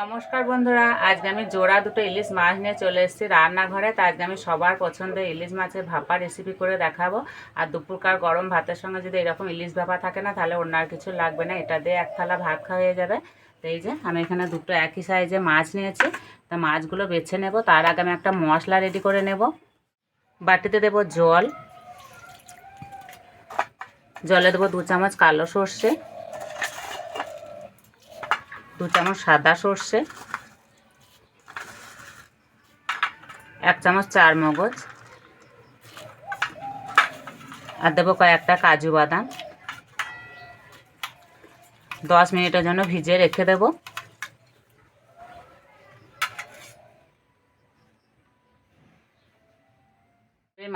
নমস্কার বন্ধুরা, আজকে আমি জোড়া দুটো ইলিশ মাছ নিয়ে চলে এসেছি রান্নাঘরে। তা আজকে আমি সবার পছন্দের ইলিশ মাছের ভাপা রেসিপি করে দেখাবো। আর দুপুরকার গরম ভাতের সঙ্গে যদি এরকম ইলিশ ভাপা থাকে না, তাহলে অন্য আর কিছু লাগবে না। এটা দিয়ে এক থালা ভাত খাওয়া হয়ে যাবে। তো এই যে, আমি এখানে দুটো একই সাইজে মাছ নিয়েছি। তা মাছগুলো বেছে নেব। তার আগে আমি একটা মশলা রেডি করে নেব। বাটিতে দেব জল। জলে দেবো দু চামচ কালো সর্ষে। দু চামচ সাদা সর্ষে, এক চামচ চার মগজ আর দেবো কয়েকটা কাজু বাদাম। দশ মিনিটের জন্য ভিজে রেখে দেব।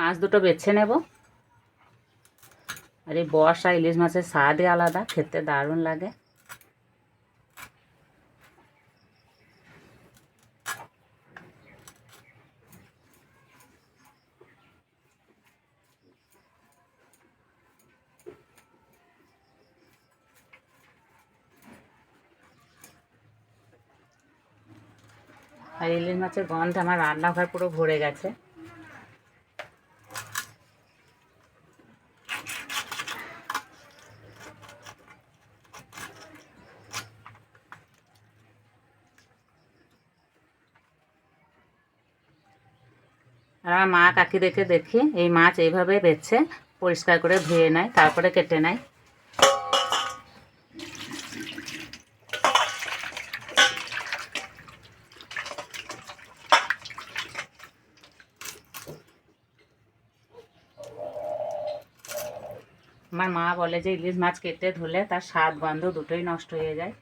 মাছ দুটো বেছে নেব। আর এই বর্ষা ইলিশ মাছের স্বাদই আলাদা, খেতে দারুণ লাগে। আর ইলিশ মাছের গন্ধ আমার রান্নাঘর পুরো ভরে গেছে। আর আমার মা কাকি দেখে দেখি এই মাছ এইভাবে বেছে পরিষ্কার করে ধুয়ে নেয়, তারপরে কেটে নেয়। আমার মা বলে যে ইলিশ মাছ কেটে ধুলে তার স্বাদ গন্ধ দুটোই নষ্ট হয়ে যায়।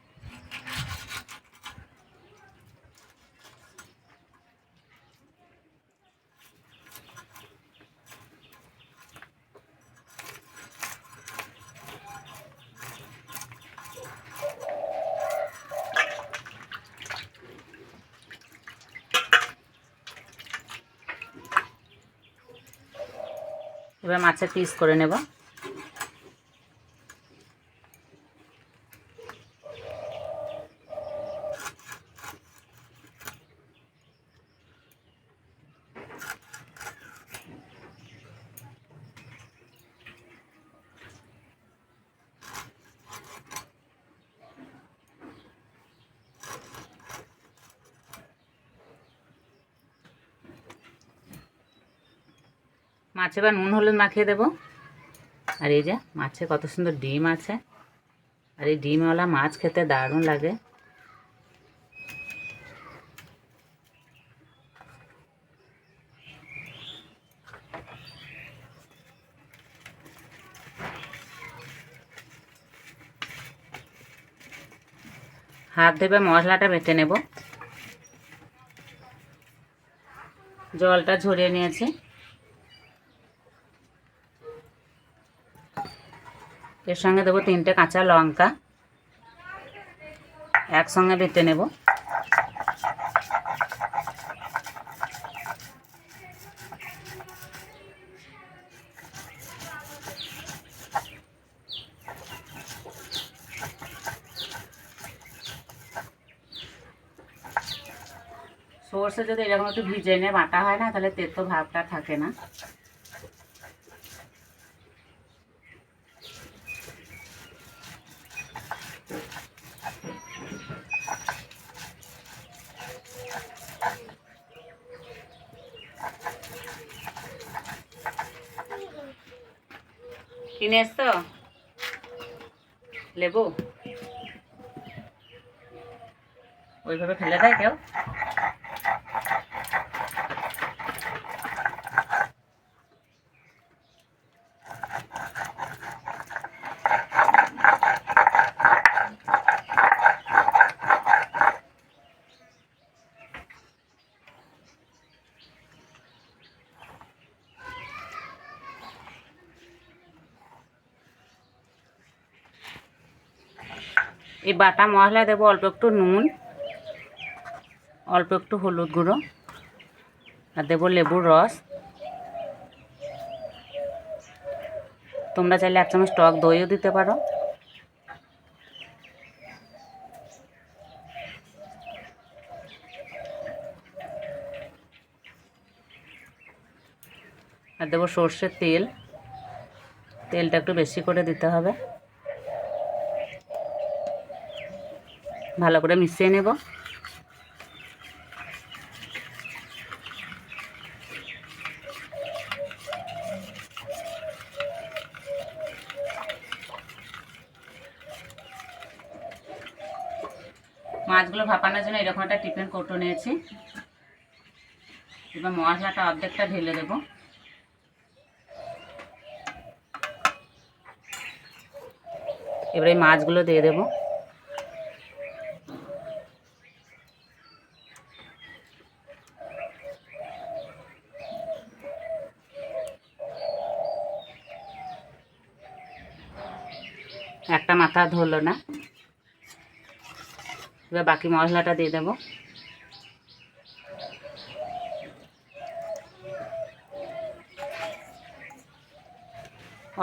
এবার মাছের পিস করে নেব। মাছে এবার নুন, হলুদ মাখিয়ে দেবো। আর এই যে মাছে কত সুন্দর ডিম আছে। আর এই ডিমওয়ালা মাছ খেতে দারুণ লাগে। হাত দেবে মশলাটা বেটে নেব। জলটা ঝরিয়ে নিয়েছি। এর সঙ্গে দেবো তিনটে কাঁচা লঙ্কা। একসঙ্গে বেটে নেব। সর্ষে যদি এরকম একটু ভিজে নিয়ে বাটা হয় না, তাহলে তেতো ভাবটা থাকে না। কিনে এসছো লেবু? ওইভাবে ফেলে দেয় কেউ? এই বাটা মশলা দেবো অল্প একটু নুন, অল্প একটু হলুদ গুঁড়ো, আর দেবো লেবুর রস। তোমরা চাইলে এক চামচ টক দইও দিতে পারো। আর দেবো সর্ষের তেল, তেলটা একটু বেশি করে দিতে হবে। ভালো করে মিশিয়ে নেব। মাছগুলো ভাপানোর জন্য এরকম একটা টিফিন কৌটো নিয়েছি। এবার মশলাটা অর্ধেকটা ঢেলে দেবো। এবারে মাছগুলো দিয়ে দেবো একটা মাথা ধরলো না। এবার বাকি মশলাটা দিয়ে দেবো।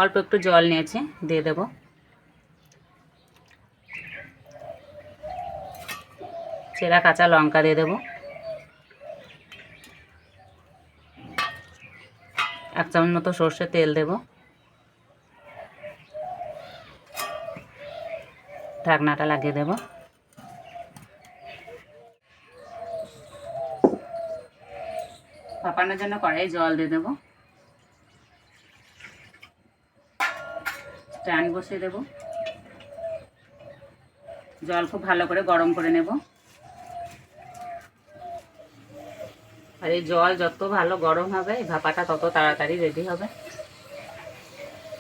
অল্প একটু জল নিয়েছি, দিয়ে দেবো। চেরা কাঁচা লঙ্কা দিয়ে দেবো। এক চামচ মতো সর্ষের তেল দেব। ঢাকনাটা লাগিয়ে দেব। পাপানোর জন্য কড়াই জল দিয়ে দেবো। স্ট্যান্ড বসিয়ে দেবো। জল খুব ভালো করে গরম করে নেব। আর এই জল যত ভালো গরম হবে, এই ভাপাটা তত তাড়াতাড়ি রেডি হবে।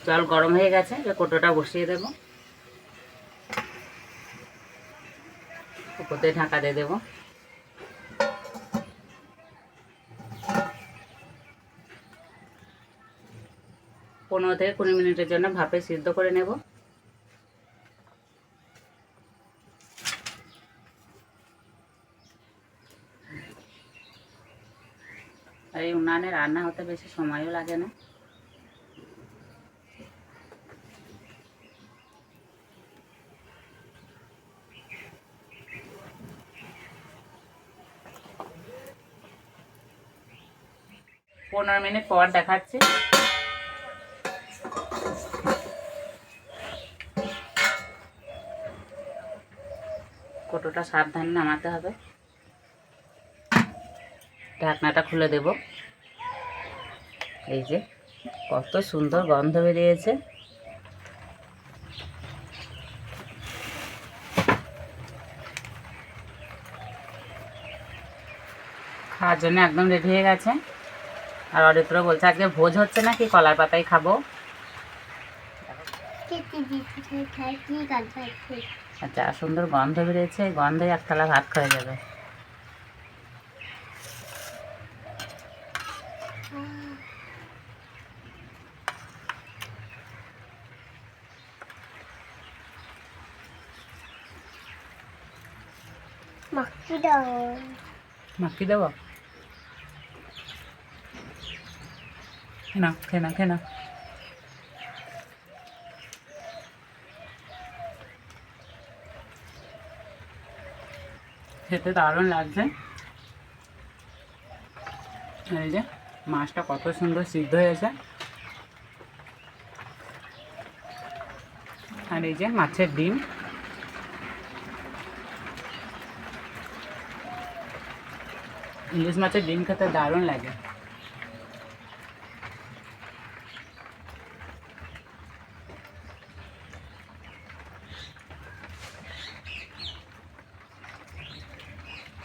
জল গরম হয়ে গেছে কোটোটা বসিয়ে দেব। দিয়ে ঢাকা দিয়ে দেবো। পনেরো থেকে কুড়ি মিনিটের জন্য ভাপে সিদ্ধ করে নেব। আর এই উনানে রান্না হতে বেশি সময়ও লাগে না। পনেরো মিনিট পর দেখাচ্ছি। কোটোটা সাবধানে নামাতে হবে। ঢাকনাটা খুলে দেব। এই যে, কত সুন্দর গন্ধ বেরিয়েছে। খাওয়ার জন্য একদম রেডি হয়ে গেছে। আর অরিত্র বলছে আজকে ভোজ হচ্ছে না কি কলার পাতাই খাব। আচ্ছা সুন্দর গন্ধ বেরিয়েছে এই গন্ধে এক থালা ভাত খাওয়া যাবে। মাখি দাও। মাখি দেবো? খেনা খেনা খেনা খেতে দারুণ লাগছে। এই যে, মাছটা কত সুন্দর সিদ্ধ হয়েছে। আর এই যে, মাছের ডিম। ইলিশ মাছের ডিম খেতে দারুণ লাগে।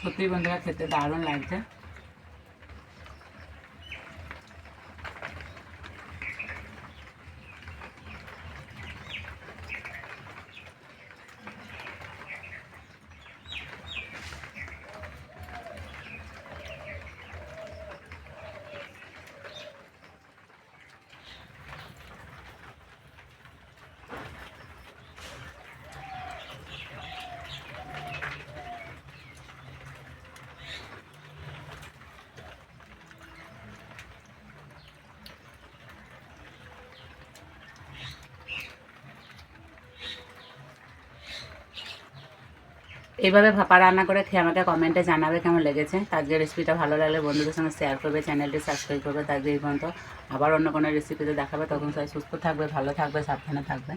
সত্যি বন্ধুরা খেতে দারুণ লাগছে। এইভাবে ভাপা রান্না করে খেয়ে আমাকে কমেন্টে জানাবে কেমন লেগেছে। যে রেসিপিটা ভালো লাগলে বন্ধুদের সঙ্গে শেয়ার করবে চ্যানেলটি সাবস্ক্রাইব করবে তার এই পর্যন্ত। আবার অন্য কোনো রেসিপিতে দেখাবে, তখন সবাই সুস্থ থাকবে, ভালো থাকবে, সাবধানে থাকবে।